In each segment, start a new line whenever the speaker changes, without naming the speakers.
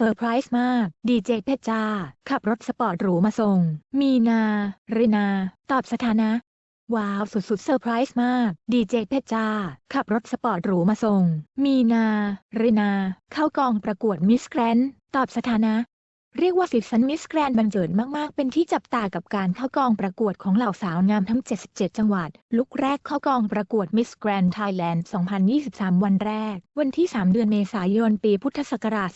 เซอร์ไพรส์มาก ดีเจเพชรจ้า ขับรถสปอร์ตหรูมาส่ง มีนารินา ตอบสถานะ ว้าว สุดๆเซอร์ไพรส์มาก ดีเจเพชรจ้า ขับรถสปอร์ตหรูมาส่ง มีนารินา เข้ากองประกวดมิสแกรนตอบสถานะ เรียกว่าซีซันมิสแกรนบันเจิดมากๆ เป็นที่จับตากับการเข้ากองประกวดของเหล่าสาวงามทั้ง 77 จังหวัด ลุกแรกเข้ากองประกวดมิสแกรนไทยแลนด์ 2023 วันแรก วันที่ 3 เดือนเมษายน ปีพุทธศักราช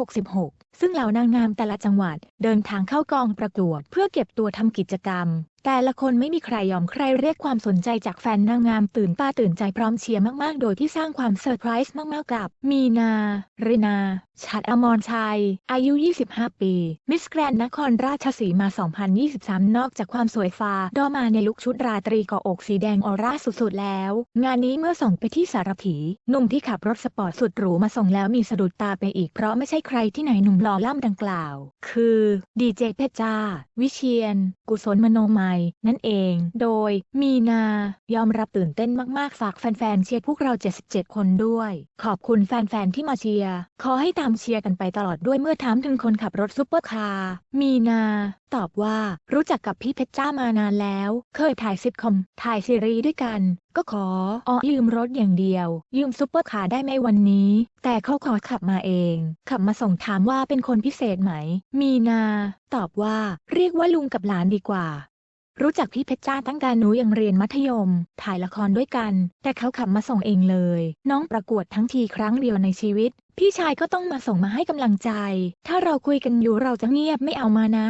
2566 ซึ่งเหล่านางงามแต่ละจังหวัด เดินทางเข้ากองประกวด เพื่อเก็บตัวทำกิจกรรม แต่ละคนไม่มีใครยอมใครเรียกความสนใจจากแฟนนางงามตื่นตาตื่นใจพร้อมเชียร์มากๆ โดยที่สร้างความเซอร์ไพรส์มากๆกับ มีนาเรนา ชัดอมรชัย อายุ 25 ปี มิสแกรนนครราชสีมา 2023 นอกจากความสวยฟ้าดอมาในลุคชุดราตรีกาะอกสีแดงออร่าสุดๆ แล้ว งานนี้เมื่อส่งไปที่สารผีหนุ่มที่ขับรถสปอร์ตสุดหรูมาส่งแล้วมีสะดุดตาไปอีกเพราะไม่ใช่ใครที่ไหนหนุ่มหล่อล่ำดังกล่าว คือดีเจเพชรจ้า วิเชียน กุศลมโนมัย นั่นเอง โดย มีนา ยอมรับตื่นเต้นมากๆฝากแฟนๆเชียร์พวกเรา 77 คนด้วย ขอบคุณแฟนๆที่มาเชียร์ขอให้ตามเชียร์กันไปตลอดด้วยเมื่อถามถึงคนขับรถซุปเปอร์คาร์มีนา ตอบว่ารู้จักกับพี่เพชรจ้ามานานแล้ว เคยถ่ายซิทคอม ถ่ายซีรีส์ด้วยกัน ก็ขออ้อยืมรถอย่างเดียว ยืมซุปเปอร์คาร์ได้ไหมวันนี้ แต่เขาขอขับมาเอง ขับมาส่งถามว่าเป็นคนพิเศษไหม มีนา ตอบว่าเรียกว่าลุงกับหลานดีกว่า รู้จักพี่เพชรจ้าตั้งแต่หนูยังเรียนมัธยม ถ่ายละครด้วยกัน แต่เขาขับมาส่งเองเลย น้องประกวดทั้งทีครั้งเดียวในชีวิต พี่ชายก็ต้องมาส่งมาให้กำลังใจ ถ้าเราคุยกันอยู่เราจะเงียบไม่เอามานะ